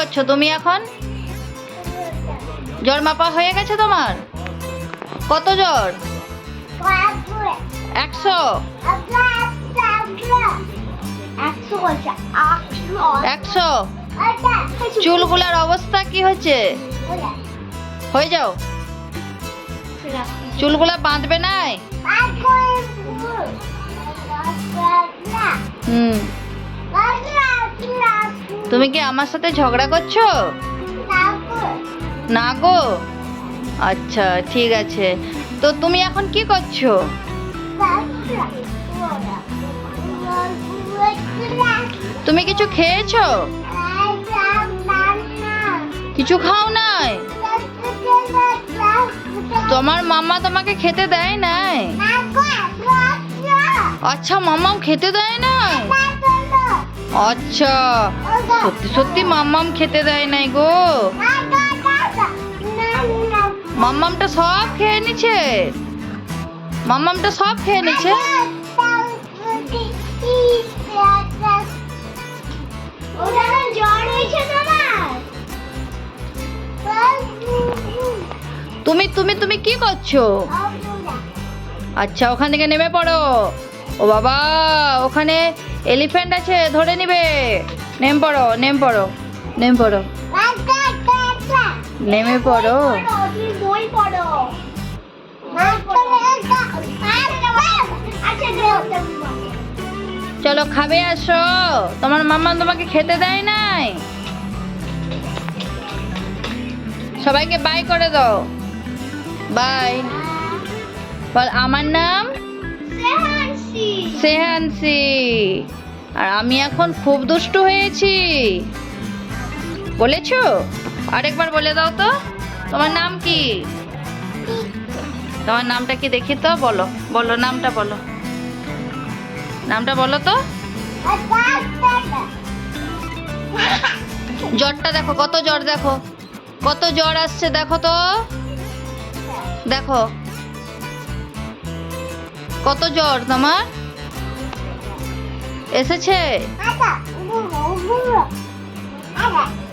করছ তুমি এখন? জ্বর মাপা হয়ে গেছে তোমার? কত জ্বর? একশো? একশো? চুলগুলার অবস্থা কি হচ্ছে হয়ে যাও। চুলগুলা বাঁধবে নাই? হুম। তুমি কি আমার সাথে ঝগড়া করছ? না গো। আচ্ছা ঠিক আছে। তো তুমি এখন কি করছ? তুমি কিছু খেয়েছো? কিছু খাও নাই? তোমার মামা তোমাকে খেতে দেয় নাই? আচ্ছা মামাম খেতে দেয় নাই? আচ্ছা সত্যি সত্যি মাম্মাম খেতে দেয় নাই গো। মাম্মামটা সব খেয়ে নিছে? মাম্মামটা সব খেয়ে নিছে? তুমি তুমি তুমি কি করছ? আচ্ছা ওখান থেকে নেমে পড়ো। ও বাবা, ওখানে এলিফ্যান্ট আছে, ধরে নিবে। নেম পড়ো নেম পড়ো নেম পড়ো। নেমে পড়ো। চলো খাবে আসো। তোমার মাম্মা তোমাকে খেতে দেয় নাই? সবাইকে বাই করে দাও। বাই বল, আমার নাম? সেহানসি আর আমি এখন খুব দুষ্টু হয়েছি। বলেছ? আরেকবার বলে দাও তো। তোমার নাম কি? তোমার নামটা কি দেখি তো? বলো বলো, নামটা বলো। নামটা বলো তো। জ্বরটা দেখো, কত জ্বর দেখো। কত জ্বর আসছে দেখো তো। দেখো। কত জ্বর তোমার? 에스체. 아빠, 이거 너무 아빠.